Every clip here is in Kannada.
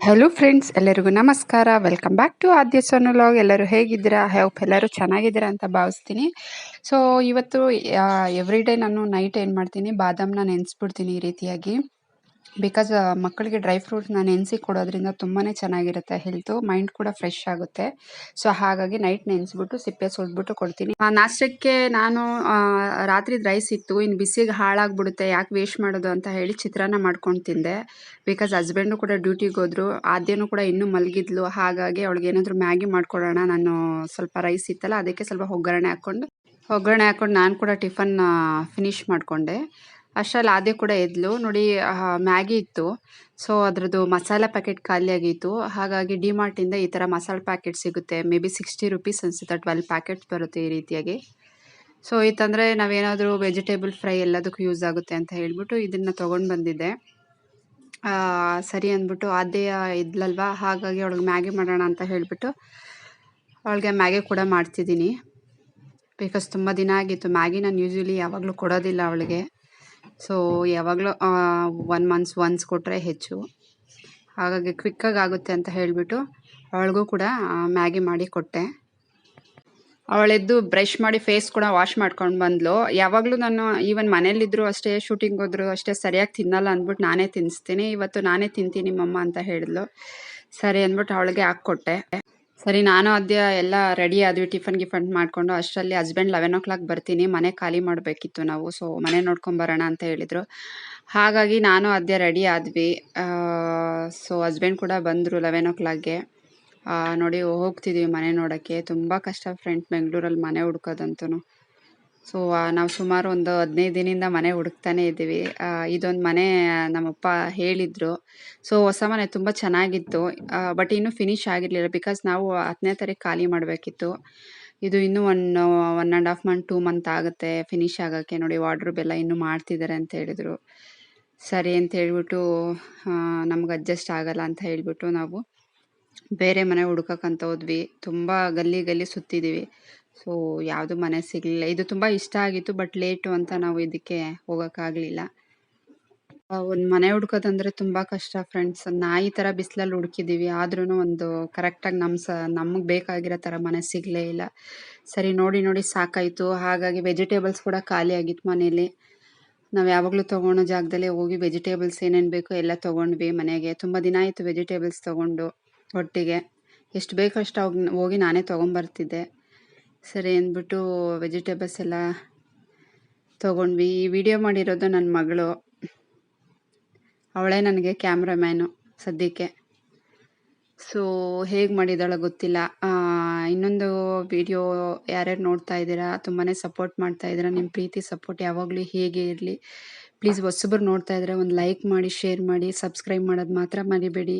ಹಲೋ ಫ್ರೆಂಡ್ಸ್ ಎಲ್ಲರಿಗೂ ನಮಸ್ಕಾರ. ವೆಲ್ಕಮ್ ಬ್ಯಾಕ್ ಟು ಆದ್ಯ ಸೊನುಲಾಗ್ ಎಲ್ಲರೂ ಹೇಗಿದ್ದೀರಾ? ಹೋಪ್ ಎಲ್ಲರೂ ಚೆನ್ನಾಗಿದ್ದೀರಾ ಅಂತ ಭಾವಿಸ್ತೀನಿ. ಸೊ ಇವತ್ತು ಎವ್ರಿ ಡೇ ನಾನು ನೈಟ್ ಏನು ಮಾಡ್ತೀನಿ? ಬಾದಾಮನ್ನ ನೆನೆಸ್ಬಿಡ್ತೀನಿ ಈ ರೀತಿಯಾಗಿ. ಬಿಕಾಸ್ ಮಕ್ಕಳಿಗೆ ಡ್ರೈ ಫ್ರೂಟ್ಸ್ ನಾನು ನೆನೆಸಿ ಕೊಡೋದ್ರಿಂದ ತುಂಬಾ ಚೆನ್ನಾಗಿರುತ್ತೆ. ಹೆಲ್ತು ಮೈಂಡ್ ಕೂಡ ಫ್ರೆಶ್ ಆಗುತ್ತೆ. ಸೊ ಹಾಗಾಗಿ ನೈಟ್ ನೆನೆಸ್ಬಿಟ್ಟು, ಸಿಪ್ಪೆ ಸುಲ್ಬಿಟ್ಟು ಕೊಡ್ತೀನಿ. ನಾಷ್ಟಕ್ಕೆ ನಾನು ರಾತ್ರಿ ರೈಸ್ ಇತ್ತು. ಇನ್ನು ಬಿಸಿಗೆ ಹಾಳಾಗ್ಬಿಡುತ್ತೆ. ಯಾಕೆ ವೇಸ್ಟ್ ಮಾಡೋದು ಅಂತ ಹೇಳಿ ಚಿತ್ರಾನ್ನ ಮಾಡ್ಕೊಂಡು ತಿಂದೆ. ಬಿಕಾಸ್ ಹಸ್ಬೆಂಡು ಕೂಡ ಡ್ಯೂಟಿಗೆ ಹೋದ್ರು. ಆದ್ಯನೂ ಕೂಡ ಇನ್ನೂ ಮಲಗಿದ್ಲು. ಹಾಗಾಗಿ ಅವಳಿಗೆ ಏನಾದರೂ ಮ್ಯಾಗಿ ಮಾಡ್ಕೊಡೋಣ. ನಾನು ಸ್ವಲ್ಪ ರೈಸ್ ಇತ್ತಲ್ಲ, ಅದಕ್ಕೆ ಸ್ವಲ್ಪ ಒಗ್ಗರಣೆ ಹಾಕ್ಕೊಂಡು ಒಗ್ಗರಣೆ ಹಾಕ್ಕೊಂಡು ನಾನು ಕೂಡ ಟಿಫನ್ ಫಿನಿಶ್ ಮಾಡಿಕೊಂಡೆ. ಅಷ್ಟರಲ್ಲಿ ಆದ್ಯ ಕೂಡ ಎದ್ಲು ನೋಡಿ ಮ್ಯಾಗಿ ಇತ್ತು. ಸೊ ಅದರದ್ದು ಮಸಾಲೆ ಪ್ಯಾಕೆಟ್ ಖಾಲಿಯಾಗಿತ್ತು ಹಾಗಾಗಿ ಡಿಮಾರ್ಟಿಂದ ಈ ಥರ ಮಸಾಲೆ ಪ್ಯಾಕೆಟ್ ಸಿಗುತ್ತೆ. ಮೇ ಬಿ ಸಿಕ್ಸ್ಟಿ ರುಪೀಸ್ ಅನಿಸುತ್ತೆ. ಟ್ವೆಲ್ ಪ್ಯಾಕೆಟ್ಸ್ ಬರುತ್ತೆ ಈ ರೀತಿಯಾಗಿ. ಸೊ ಇತ್ತಂದರೆ ನಾವೇನಾದರೂ ವೆಜಿಟೇಬಲ್ ಫ್ರೈ ಎಲ್ಲದಕ್ಕೂ ಯೂಸ್ ಆಗುತ್ತೆ ಅಂತ ಹೇಳಿಬಿಟ್ಟು ಇದನ್ನು ತೊಗೊಂಡು ಬಂದಿದ್ದೆ. ಸರಿ ಅಂದ್ಬಿಟ್ಟು ಅದೇ ಇದ್ಲಲ್ವಾ? ಹಾಗಾಗಿ ಅವಳಿಗೆ ಮ್ಯಾಗಿ ಮಾಡೋಣ ಅಂತ ಹೇಳಿಬಿಟ್ಟು ಅವಳಿಗೆ ಮ್ಯಾಗಿ ಕೂಡ ಮಾಡ್ತಿದ್ದೀನಿ. ಬಿಕಾಸ್ ತುಂಬ ದಿನ ಆಗಿತ್ತು. ಮ್ಯಾಗಿ ನಾನು ಯೂಶ್ವಲಿ ಯಾವಾಗಲೂ ಕೊಡೋದಿಲ್ಲ ಅವಳಿಗೆ. ಸೊ ಯಾವಾಗಲೂ ಒನ್ ಮಂತ್ಸ್ ಒನ್ಸ್ ಕೊಟ್ಟರೆ ಹೆಚ್ಚು. ಹಾಗಾಗಿ ಕ್ವಿಕ್ಕಾಗಿ ಆಗುತ್ತೆ ಅಂತ ಹೇಳಿಬಿಟ್ಟು ಅವಳಿಗೂ ಕೂಡ ಮ್ಯಾಗಿ ಮಾಡಿ ಕೊಟ್ಟೆ. ಅವಳೆದ್ದು ಬ್ರಷ್ ಮಾಡಿ ಫೇಸ್ ಕೂಡ ವಾಶ್ ಮಾಡ್ಕೊಂಡು ಬಂದ್ಲು. ಯಾವಾಗಲೂ ನಾನು ಈವನ್ ಮನೇಲಿದ್ರು ಅಷ್ಟೇ ಶೂಟಿಂಗ್ ಹೋದ್ರು ಅಷ್ಟೇ ಸರಿಯಾಗಿ ತಿನ್ನಲ್ಲ ಅಂದ್ಬಿಟ್ಟು ನಾನೇ ತಿನ್ನಿಸ್ತೀನಿ ಇವತ್ತು ನಾನೇ ತಿಂತೀನಿ ಮಮ್ಮ ಅಂತ ಹೇಳಿದ್ಲು. ಸರಿ ಅಂದ್ಬಿಟ್ಟು ಅವಳಿಗೆ ಹಾಕ್ಕೊಟ್ಟೆ. ಸರಿ, ನಾನು ಅದ್ಯ ಎಲ್ಲ ರೆಡಿ ಆದ್ವಿ, ಟಿಫನ್ ಗಿಫನ್ ಮಾಡ್ಕೊಂಡು. ಅಷ್ಟರಲ್ಲಿ ಹಸ್ಬೆಂಡ್ ಲೆವೆನ್ ಓ ಕ್ಲಾಕ್ ಬರ್ತೀನಿ. ಮನೆ ಖಾಲಿ ಮಾಡಬೇಕಿತ್ತು ನಾವು ಸೊ ಮನೆ ನೋಡ್ಕೊಂಡ್ ಬರೋಣ ಅಂತ ಹೇಳಿದರು. ಹಾಗಾಗಿ ನಾನು ಅದ್ಯ ರೆಡಿ ಆದ್ವಿ. ಸೊ ಹಸ್ಬೆಂಡ್ ಕೂಡ ಬಂದರು ಲೆವೆನ್ ಓ ಕ್ಲಾಕ್ಗೆ ನೋಡಿ ಹೋಗ್ತಿದ್ದೀವಿ ಮನೆ ನೋಡೋಕ್ಕೆ. ತುಂಬ ಕಷ್ಟ ಫ್ರೆಂಡ್ ಬೆಂಗಳೂರಲ್ಲಿ ಮನೆ ಹುಡ್ಕೋದಂತೂ ಸೊ ನಾವು ಸುಮಾರು ಒಂದು ಹದಿನೈದು ದಿನದಿಂದ ಮನೆ ಹುಡುಕ್ತಾನೆ ಇದ್ದೀವಿ. ಇದೊಂದು ಮನೆ ನಮ್ಮಪ್ಪ ಹೇಳಿದ್ರು. ಸೊ ಹೊಸ ಮನೆ ತುಂಬ ಚೆನ್ನಾಗಿತ್ತು. ಬಟ್ ಇನ್ನೂ ಫಿನಿಶ್ ಆಗಿರಲಿಲ್ಲ ಬಿಕಾಸ್ ನಾವು ಹತ್ತನೇ ತಾರೀಕು ಖಾಲಿ ಮಾಡಬೇಕಿತ್ತು. ಇದು ಇನ್ನೂ one one and half month two month ಆಗುತ್ತೆ ಫಿನಿಶ್ ಆಗೋಕ್ಕೆ. ನೋಡಿ ವಾರ್ಡ್ರೂಬ್ ಎಲ್ಲ ಇನ್ನೂ ಮಾಡ್ತಿದ್ದಾರೆ ಅಂತ ಹೇಳಿದರು. ಸರಿ ಅಂತ ಹೇಳ್ಬಿಟ್ಟು ನಮ್ಗೆ ಅಡ್ಜಸ್ಟ್ ಆಗಲ್ಲ ಅಂತ ಹೇಳಿಬಿಟ್ಟು ನಾವು ಬೇರೆ ಮನೆ ಹುಡ್ಕಕ್ಕಂತ ಹೋದ್ವಿ. ತುಂಬ ಗಲ್ಲಿ ಗಲ್ಲಿ ಸುತ್ತಿದ್ದೀವಿ. ಸೊ ಯಾವುದು ಮನೆ ಸಿಗಲಿಲ್ಲ ಇದು ತುಂಬ ಇಷ್ಟ ಆಗಿತ್ತು ಬಟ್ ಲೇಟು ಅಂತ ನಾವು ಇದಕ್ಕೆ ಹೋಗೋಕ್ಕಾಗಲಿಲ್ಲ. ಒಂದು ಮನೆ ಹುಡ್ಕೋದಂದ್ರೆ ತುಂಬ ಕಷ್ಟ ಫ್ರೆಂಡ್ಸ್ ನಾಯಿ ಥರ ಬಿಸಿಲಲ್ಲಿ ಹುಡುಕಿದ್ದೀವಿ ಆದ್ರೂ ಒಂದು ಕರೆಕ್ಟಾಗಿ ನಮ್ಮ ಸ ನಮಗೆ ಬೇಕಾಗಿರೋ ಥರ ಮನೆ ಸಿಗಲೇ ಇಲ್ಲ. ಸರಿ, ನೋಡಿ ನೋಡಿ ಸಾಕಾಯಿತು. ಹಾಗಾಗಿ ವೆಜಿಟೇಬಲ್ಸ್ ಕೂಡ ಖಾಲಿ ಆಗಿತ್ತು ಮನೇಲಿ. ನಾವು ಯಾವಾಗಲೂ ತೊಗೊಳೋ ಜಾಗದಲ್ಲೇ ಹೋಗಿ ವೆಜಿಟೇಬಲ್ಸ್ ಏನೇನು ಬೇಕೋ ಎಲ್ಲ ತೊಗೊಂಡ್ವಿ ಮನೆಗೆ. ತುಂಬ ದಿನ ಆಯಿತು ವೆಜಿಟೇಬಲ್ಸ್ ತೊಗೊಂಡು, ಒಟ್ಟಿಗೆ. ಎಷ್ಟು ಬೇಕೋ ಅಷ್ಟು ಹೋಗಿ ಹೋಗಿ ನಾನೇ ತೊಗೊಂಬರ್ತಿದ್ದೆ. ಸರಿ ಅಂದ್ಬಿಟ್ಟು ವೆಜಿಟೇಬಲ್ಸ್ ಎಲ್ಲ ತೊಗೊಂಡ್ವಿ. ಈ ವಿಡಿಯೋ ಮಾಡಿರೋದು ನನ್ನ ಮಗಳು. ಅವಳೇ ನನಗೆ ಕ್ಯಾಮ್ರಾಮ್ಯಾನು ಸದ್ಯಕ್ಕೆ. ಸೊ, ಹೇಗೆ ಮಾಡಿದಾಳೋ ಗೊತ್ತಿಲ್ಲ. ಇನ್ನೊಂದು ವಿಡಿಯೋ ಯಾರ್ಯಾರು ನೋಡ್ತಾ ಇದ್ದೀರಾ ತುಂಬಾ ಸಪೋರ್ಟ್ ಮಾಡ್ತಾ ಇದ್ದೀರಾ ನಿಮ್ಮ ಪ್ರೀತಿ, ಸಪೋರ್ಟ್ ಯಾವಾಗಲೂ ಹೇಗೆ ಇರಲಿ. ಪ್ಲೀಸ್ ಹೊಸಬ್ರು ನೋಡ್ತಾ ಇದ್ರೆ ಒಂದು ಲೈಕ್ ಮಾಡಿ, ಶೇರ್ ಮಾಡಿ, ಸಬ್ಸ್ಕ್ರೈಬ್ ಮಾಡೋದು ಮಾತ್ರ ಮರಿಬೇಡಿ.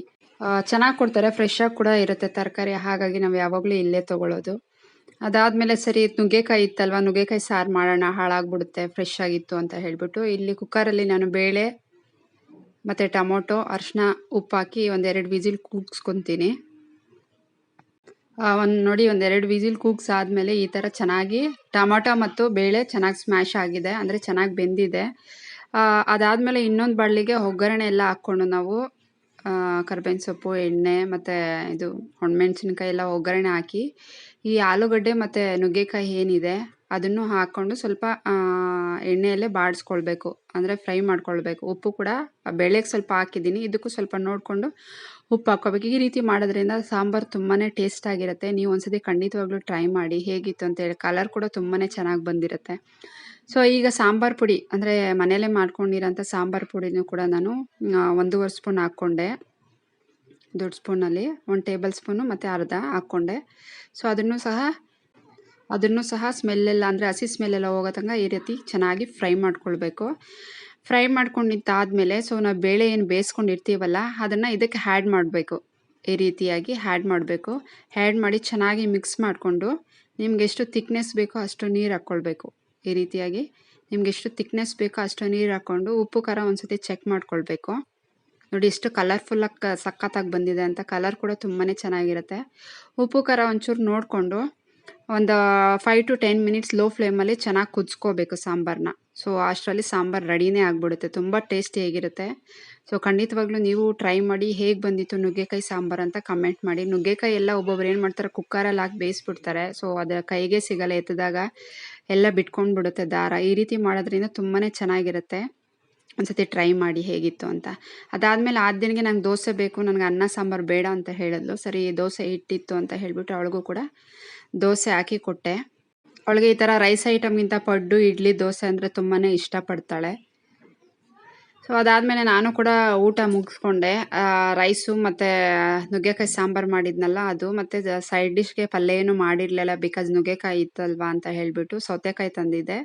ಚೆನ್ನಾಗಿ ಕೊಡ್ತಾರೆ ಫ್ರೆಶಾಗಿ ಕೂಡ ಇರುತ್ತೆ ತರಕಾರಿ. ಹಾಗಾಗಿ ನಾವು ಯಾವಾಗಲೂ ಇಲ್ಲೇ ತೊಗೊಳ್ಳೋದು ಅದಾದಮೇಲೆ ಸರಿ, ನುಗ್ಗೆಕಾಯಿ ಇತ್ತಲ್ವ? ನುಗ್ಗೆಕಾಯಿ ಸಾರು ಮಾಡೋಣ, ಹಾಳಾಗ್ಬಿಡುತ್ತೆ ಫ್ರೆಶ್ ಆಗಿತ್ತು ಅಂತ ಹೇಳ್ಬಿಟ್ಟು ಇಲ್ಲಿ ಕುಕ್ಕರಲ್ಲಿ ನಾನು ಬೇಳೆ ಮತ್ತು ಟೊಮೊಟೊ ಅರಿಶಿನ ಉಪ್ಪು ಹಾಕಿ ಒಂದೆರಡು ವಿಸಿಲ್ ಕೂಗ್ಸ್ಕೊತೀನಿ. ಒಂದು ನೋಡಿ, ಒಂದೆರಡು ವಿಸಿಲ್ ಕೂಗ್ಸಾದ್ಮೇಲೆ ಈ ಥರ ಚೆನ್ನಾಗಿ ಟೊಮೊಟೊ ಮತ್ತು ಬೇಳೆ ಚೆನ್ನಾಗಿ ಸ್ಮ್ಯಾಶ್ ಆಗಿದೆ, ಅಂದರೆ ಚೆನ್ನಾಗಿ ಬೆಂದಿದೆ. ಅದಾದ್ಮೇಲೆ ಇನ್ನೊಂದು ಬಳ್ಳಿಗೆ ಒಗ್ಗರಣೆ ಎಲ್ಲ ಹಾಕ್ಕೊಂಡು ನಾವು ಕರ್ಬೇವಿನ ಸೊಪ್ಪು ಎಣ್ಣೆ ಮತ್ತು ಇದು ಒಣಮೆಣ್ಸಿನ್ಕಾಯಿ ಎಲ್ಲ ಒಗ್ಗರಣೆ ಹಾಕಿ ಈ ಆಲೂಗಡ್ಡೆ ಮತ್ತು ನುಗ್ಗೆಕಾಯಿ ಏನಿದೆ ಅದನ್ನು ಹಾಕ್ಕೊಂಡು ಸ್ವಲ್ಪ ಎಣ್ಣೆಯಲ್ಲೇ ಬಾಡಿಸ್ಕೊಳ್ಬೇಕು. ಅಂದರೆ ಫ್ರೈ ಮಾಡ್ಕೊಳ್ಬೇಕು. ಉಪ್ಪು ಕೂಡ ಬೇಳೆಗೆ ಸ್ವಲ್ಪ ಹಾಕಿದ್ದೀನಿ. ಇದಕ್ಕೂ ಸ್ವಲ್ಪ ನೋಡಿಕೊಂಡು ಉಪ್ಪು ಹಾಕ್ಕೋಬೇಕು ಈ ರೀತಿ ಮಾಡೋದ್ರಿಂದ ಸಾಂಬಾರು ತುಂಬಾ ಟೇಸ್ಟ್ ಆಗಿರುತ್ತೆ. ನೀವು ಒಂದ್ಸತಿ ಖಂಡಿತವಾಗ್ಲೂ ಟ್ರೈ ಮಾಡಿ. ಹೇಗಿತ್ತು ಅಂತೇಳಿ ಕಲರ್ ಕೂಡ ತುಂಬಾ ಚೆನ್ನಾಗಿ ಬಂದಿರುತ್ತೆ. ಸೊ, ಈಗ ಸಾಂಬಾರು ಪುಡಿ, ಅಂದರೆ ಮನೆಯಲ್ಲೇ ಮಾಡ್ಕೊಂಡಿರೋಂಥ ಸಾಂಬಾರು ಪುಡಿನೂ ಕೂಡ ನಾನು ಒಂದೂವರೆ ಸ್ಪೂನ್ ಹಾಕ್ಕೊಂಡೆ. ದೊಡ್ಡ ಸ್ಪೂನಲ್ಲಿ, ಒಂದು ಟೇಬಲ್ ಸ್ಪೂನು ಮತ್ತು ಅರ್ಧ ಹಾಕ್ಕೊಂಡೆ. ಸೊ, ಅದನ್ನು ಸಹ ಅದನ್ನು ಸಹ ಸ್ಮೆಲ್ಲೆಲ್ಲ ಅಂದರೆ ಹಸಿ ಸ್ಮೆಲ್ಲೆಲ್ಲ ಹೋಗೋ ತನಕ ಈ ರೀತಿ ಚೆನ್ನಾಗಿ ಫ್ರೈ ಮಾಡ್ಕೊಳ್ಬೇಕು. ಫ್ರೈ ಮಾಡ್ಕೊಂಡಿದ್ದಾದಮೇಲೆ ಸೊ ನಾವು ಬೇಳೆ ಏನು ಬೇಯಿಸ್ಕೊಂಡಿರ್ತೀವಲ್ಲ, ಅದನ್ನು ಇದಕ್ಕೆ ಹ್ಯಾಡ್ ಮಾಡಬೇಕು. ಈ ರೀತಿಯಾಗಿ ಹ್ಯಾಡ್ ಮಾಡಬೇಕು. ಹ್ಯಾಡ್ ಮಾಡಿ ಚೆನ್ನಾಗಿ ಮಿಕ್ಸ್ ಮಾಡಿಕೊಂಡು ನಿಮ್ಗೆ ಎಷ್ಟು ತಿಕ್ನೆಸ್ ಬೇಕೋ ಅಷ್ಟು ನೀರು ಹಾಕ್ಕೊಳ್ಬೇಕು. ಈ ರೀತಿಯಾಗಿ ನಿಮ್ಗೆ ಎಷ್ಟು ತಿಕ್ನೆಸ್ ಬೇಕೋ ಅಷ್ಟು ನೀರು ಹಾಕ್ಕೊಂಡು ಉಪ್ಪು, ಖಾರ ಒಂದ್ಸತಿ ಚೆಕ್ ಮಾಡ್ಕೊಳ್ಬೇಕು. ನೋಡಿ ಎಷ್ಟು ಕಲರ್ಫುಲ್ಲಾಗಿ ಸಖತ್ತಾಗಿ ಬಂದಿದೆ ಅಂತ. ಕಲರ್ ಕೂಡ ತುಂಬಾ ಚೆನ್ನಾಗಿರುತ್ತೆ. ಉಪ್ಪು, ಖಾರ ಒಂಚೂರು ನೋಡಿಕೊಂಡು ಒಂದು five to ten minutes low ಫ್ಲೇಮಲ್ಲಿ ಚೆನ್ನಾಗಿ ಕುದಿಸ್ಕೋಬೇಕು ಸಾಂಬಾರನ್ನ ಸೊ ಅಷ್ಟರಲ್ಲಿ ಸಾಂಬಾರು ರೆಡಿನೇ ಆಗಿಬಿಡುತ್ತೆ. ತುಂಬ ಟೇಸ್ಟಿಯಾಗಿರುತ್ತೆ ಸೊ ಖಂಡಿತವಾಗ್ಲೂ ನೀವು ಟ್ರೈ ಮಾಡಿ ಹೇಗೆ ಬಂದಿತ್ತು ನುಗ್ಗೆಕಾಯಿ ಸಾಂಬಾರು ಅಂತ ಕಮೆಂಟ್ ಮಾಡಿ. ನುಗ್ಗೆಕಾಯಿ ಎಲ್ಲ ಒಬ್ಬೊಬ್ರು ಏನು ಮಾಡ್ತಾರೆ ಕುಕ್ಕರಲ್ಲಿ ಹಾಕಿ ಬೇಯಿಸ್ಬಿಡ್ತಾರೆ. ಸೊ ಅದು ಕೈಗೆ ಸಿಗಲ್ಲ ಎತ್ತಿದಾಗ ಎಲ್ಲ ಬಿಟ್ಕೊಂಡು ಬಿಡುತ್ತೆ ದಾರ. ಈ ರೀತಿ ಮಾಡೋದ್ರಿಂದ ತುಂಬಾ ಚೆನ್ನಾಗಿರುತ್ತೆ. ಒಂದ್ಸತಿ ಟ್ರೈ ಮಾಡಿ ಹೇಗಿತ್ತು ಅಂತ. ಅದಾದಮೇಲೆ ಆ ದಿನಗೆ ನಂಗೆ ದೋಸೆ ಬೇಕು. ನನಗೆ ಅನ್ನ ಸಾಂಬಾರು ಬೇಡ ಅಂತ ಹೇಳಿದ್ಲು. ಸರಿ, ದೋಸೆ ಇಟ್ಟಿತ್ತು ಅಂತ ಹೇಳಿಬಿಟ್ಟು ಅವಳಿಗೂ ಕೂಡ ದೋಸೆ ಹಾಕಿ ಕೊಟ್ಟೆ. ಅವಳಿಗೆ ಈ ಥರ ರೈಸ್ ಐಟಮ್ಗಿಂತ ಪಡ್ಡು, ಇಡ್ಲಿ, ದೋಸೆ ಅಂದರೆ ತುಂಬಾ ಇಷ್ಟಪಡ್ತಾಳೆ. ಸೊ ಅದಾದಮೇಲೆ ನಾನು ಕೂಡ ಊಟ ಮುಗಿಸ್ಕೊಂಡೆ. ರೈಸು ಮತ್ತು ನುಗ್ಗೆಕಾಯಿ ಸಾಂಬಾರು ಮಾಡಿದ್ನಲ್ಲ ಅದು, ಮತ್ತು ಸೈಡ್ ಡಿಶ್ಗೆ ಪಲ್ಯ ಏನು ಮಾಡಿರಲಿಲ್ಲ ಬಿಕಾಸ್ ನುಗ್ಗೆಕಾಯಿ ಇತ್ತಲ್ವಾ ಅಂತ ಹೇಳಿಬಿಟ್ಟು ಸೌತೆಕಾಯಿ ತಂದಿದ್ದೆ.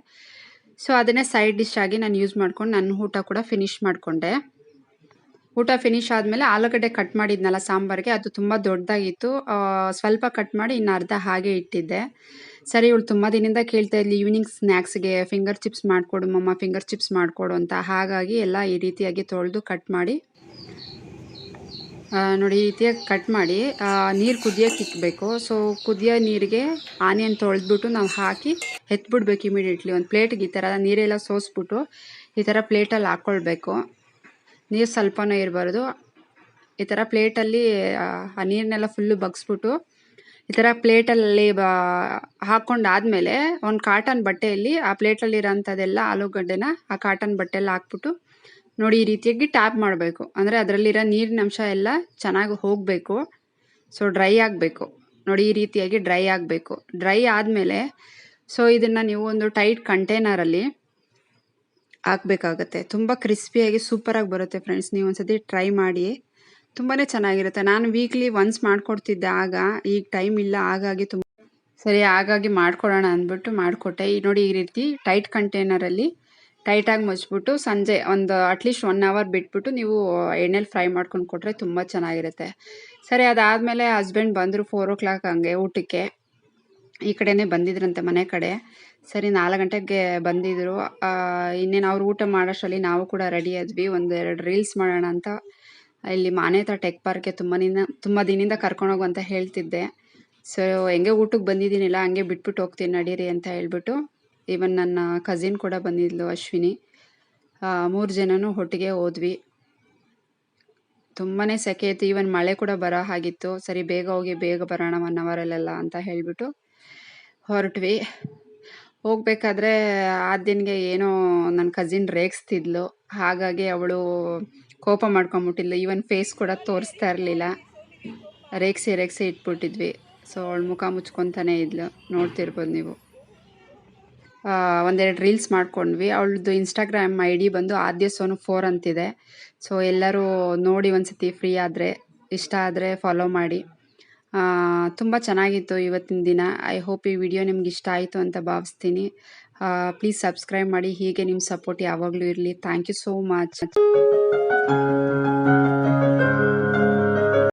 ಸೊ ಅದನ್ನೇ ಸೈಡ್ ಡಿಶ್ ಆಗಿ ನಾನು ಯೂಸ್ ಮಾಡ್ಕೊಂಡು ನನ್ನ ಊಟ ಕೂಡ ಫಿನಿಶ್ ಮಾಡಿಕೊಂಡೆ. ಊಟ ಫಿನಿಶ್ ಆದಮೇಲೆ ಆಲೂಗಡ್ಡೆ ಕಟ್ ಮಾಡಿದ್ನಲ್ಲ ಸಾಂಬಾರಿಗೆ, ಅದು ತುಂಬ ದೊಡ್ಡದಾಗಿತ್ತು. ಸ್ವಲ್ಪ ಕಟ್ ಮಾಡಿ ಇನ್ನು ಅರ್ಧ ಹಾಗೆ ಇಟ್ಟಿದ್ದೆ. ಸರಿ, ಇವಳು ತುಂಬ ದಿನದಿಂದ ಕೇಳ್ತಾ ಇದ್ಲಿ ಈವ್ನಿಂಗ್ ಸ್ನ್ಯಾಕ್ಸ್ಗೆ ಫಿಂಗರ್ ಚಿಪ್ಸ್ ಮಾಡಿಕೊಡು ಮಮ್ಮ ಫಿಂಗರ್ ಚಿಪ್ಸ್ ಮಾಡಿಕೊಡು ಅಂತ. ಹಾಗಾಗಿ ಎಲ್ಲ ಈ ರೀತಿಯಾಗಿ ತೊಳೆದು ಕಟ್ ಮಾಡಿ ನೋಡಿ, ಈ ರೀತಿಯಾಗಿ ಕಟ್ ಮಾಡಿ ನೀರು ಕುದಿಯೋಕೆ ಇಕ್ಕಬೇಕು ಸೊ ಕುದಿಯೋ ನೀರಿಗೆ ಆನಿಯನ್ ತೊಳೆದ್ಬಿಟ್ಟು ನಾವು ಹಾಕಿ ಎತ್ಬಿಡ್ಬೇಕು ಇಮಿಡಿಯೇಟ್ಲಿ ಒಂದು ಪ್ಲೇಟ್ಗೆ ಈ ಥರ ನೀರೆಲ್ಲ ಸೋಸ್ಬಿಟ್ಟು ಈ ಥರ ಪ್ಲೇಟಲ್ಲಿ ಹಾಕ್ಕೊಳ್ಬೇಕು ನೀರು ಸ್ವಲ್ಪನೂ ಇರಬಾರ್ದು. ಈ ಥರ ಪ್ಲೇಟಲ್ಲಿ ಆ ನೀರನ್ನೆಲ್ಲ ಫುಲ್ಲು ಬಗ್ಸ್ಬಿಟ್ಟು, ಈ ಥರ ಪ್ಲೇಟಲ್ಲಿ ಬ ಹಾಕ್ಕೊಂಡಾದ್ಮೇಲೆ ಒಂದು ಕಾಟನ್ ಬಟ್ಟೆಯಲ್ಲಿ ಆ ಪ್ಲೇಟಲ್ಲಿ ಇರೋಂಥದ್ದೆಲ್ಲ ಆಲೂಗಡ್ಡೆನ ಆ ಕಾಟನ್ ಬಟ್ಟೆಯಲ್ಲಿ ಹಾಕ್ಬಿಟ್ಟು ನೋಡಿ ಈ ರೀತಿಯಾಗಿ ಟ್ಯಾಪ್ ಮಾಡಬೇಕು. ಅಂದರೆ ಅದರಲ್ಲಿರೋ ನೀರಿನ ಅಂಶ ಎಲ್ಲ ಚೆನ್ನಾಗಿ ಹೋಗಬೇಕು. ಸೊ ಡ್ರೈ ಆಗಬೇಕು. ನೋಡಿ ಈ ರೀತಿಯಾಗಿ ಡ್ರೈ ಆಗಬೇಕು. ಡ್ರೈ ಆದಮೇಲೆ ಸೊ ಇದನ್ನು ನೀವು ಒಂದು ಟೈಟ್ ಕಂಟೈನರಲ್ಲಿ ಹಾಕಬೇಕಾಗತ್ತೆ ತುಂಬ ಕ್ರಿಸ್ಪಿಯಾಗಿ ಸೂಪರಾಗಿ ಬರುತ್ತೆ ಫ್ರೆಂಡ್ಸ್ ನೀವು ಒಂದ್ಸತಿ ಟ್ರೈ ಮಾಡಿ. ತುಂಬಾ ಚೆನ್ನಾಗಿರುತ್ತೆ. ನಾನು ವೀಕ್ಲಿ ಒನ್ಸ್ ಮಾಡಿಕೊಡ್ತಿದ್ದೆ ಆಗ. ಈಗ ಟೈಮ್ ಇಲ್ಲ, ಹಾಗಾಗಿ ತುಂಬ ಸರಿ, ಹಾಗಾಗಿ ಮಾಡ್ಕೊಡೋಣ ಅಂದ್ಬಿಟ್ಟು ಮಾಡಿಕೊಟ್ಟೆ. ಈ ನೋಡಿ ಈ ರೀತಿ ಟೈಟ್ ಕಂಟೈನರಲ್ಲಿ ಟೈಟಾಗಿ ಮುಚ್ಚಿಬಿಟ್ಟು ಸಂಜೆ ಒಂದು ಅಟ್ಲೀಸ್ಟ್ ಒನ್ ಅವರ್ ಬಿಟ್ಬಿಟ್ಟು ನೀವು ಎಣ್ಣೆಲಿ ಫ್ರೈ ಮಾಡ್ಕೊಂಡು ಕೊಟ್ಟರೆ ತುಂಬ ಚೆನ್ನಾಗಿರುತ್ತೆ. ಸರಿ, ಅದಾದಮೇಲೆ ಹಸ್ಬೆಂಡ್ ಬಂದರು ಫೋರ್ ಓ ಕ್ಲಾಕ್ ಹಂಗೆ ಊಟಕ್ಕೆ. ಈ ಕಡೆನೇ ಬಂದಿದ್ರಂತೆ ಮನೆ ಕಡೆ. ಸರಿ, ನಾಲ್ಕು ಗಂಟೆಗೆ ಬಂದಿದ್ದರು ಇನ್ನೇನು ಅವ್ರು ಊಟ ಮಾಡೋಷ್ಟರಲ್ಲಿ ನಾವು ಕೂಡ ರೆಡಿ ಆದ್ವಿ. ಒಂದು ಎರಡು ರೀಲ್ಸ್ ಮಾಡೋಣ ಅಂತ ಇಲ್ಲಿ ಮಾನೇತ ಟೆಕ್ ಪಾರ್ಕ್ಗೆ ತುಂಬ ತುಂಬ ದಿನದಿಂದ ಕರ್ಕೊಂಡೋಗು ಅಂತ ಹೇಳ್ತಿದ್ದೆ. ಸೊ ಹೆಂಗೆ ಊಟಕ್ಕೆ ಬಂದಿದ್ದೀನಿಲ್ಲ, ಹಂಗೆ ಬಿಟ್ಬಿಟ್ಟು ಹೋಗ್ತೀನಿ, ನಡೀರಿ ಅಂತ ಹೇಳ್ಬಿಟ್ಟು ಈವನ್ ನನ್ನ ಕಸಿನ್ ಕೂಡ ಬಂದಿದ್ಲು, ಅಶ್ವಿನಿ. ಮೂರು ಜನನೂ ಒಟ್ಟಿಗೆ ಹೋದ್ವಿ. ತುಂಬಾ ಸೆಕೆ ಇತ್ತು ಈವನ್ ಮಳೆ ಕೂಡ ಬರೋ ಹಾಗಿತ್ತು. ಸರಿ, ಬೇಗ ಹೋಗಿ, ಬೇಗ ಬರೋಣ ಒನ್ ಅವರಲ್ಲೆಲ್ಲ ಅಂತ ಹೇಳಿಬಿಟ್ಟು ಹೊರಟ್ವಿ. ಹೋಗ್ಬೇಕಾದ್ರೆ ಆ ದಿನಗೆ ಏನೋ ನನ್ನ ಕಸಿನ್ ರೇಗಿಸ್ತಿದ್ಲು. ಹಾಗಾಗಿ ಅವಳು ಕೋಪ ಮಾಡ್ಕೊಂಬಿಟ್ಟಿದ್ಲು. ಈವನ್ ಫೇಸ್ ಕೂಡ ತೋರಿಸ್ತಾ ಇರಲಿಲ್ಲ. ರೇಗಿಸಿ ರೇಗಿಸಿ ಇಟ್ಬಿಟ್ಟಿದ್ವಿ. ಸೊ ಅವಳು ಮುಖ ಮುಚ್ಕೊತಾನೆ ಇದ್ಲು. ನೋಡ್ತಿರ್ಬೋದು ನೀವು. ಒಂದೆರಡು ರೀಲ್ಸ್ ಮಾಡ್ಕೊಂಡ್ವಿ. ಅವಳದು ಇನ್ಸ್ಟಾಗ್ರಾಮ್ ಐ ಡಿ ಬಂದು ಆದ್ಯ ಸೋನು ಫೋರ್ ಅಂತಿದೆ. ಸೊ ಎಲ್ಲರೂ ನೋಡಿ ಒಂದ್ಸತಿ ಫ್ರೀ ಆದರೆ, ಇಷ್ಟ ಆದರೆ ಫಾಲೋ ಮಾಡಿ. ತುಂಬ ಚೆನ್ನಾಗಿತ್ತು ಇವತ್ತಿನ ದಿನ. ಐ ಹೋಪ್ ಈ ವಿಡಿಯೋ ನಿಮ್ಗೆ ಇಷ್ಟ ಆಯಿತು ಅಂತ ಭಾವಿಸ್ತೀನಿ. ಪ್ಲೀಸ್ ಸಬ್ಸ್ಕ್ರೈಬ್ ಮಾಡಿ. ಹೀಗೆ ನಿಮ್ಮ ಸಪೋರ್ಟ್ ಯಾವಾಗಲೂ ಇರಲಿ. Thank you so much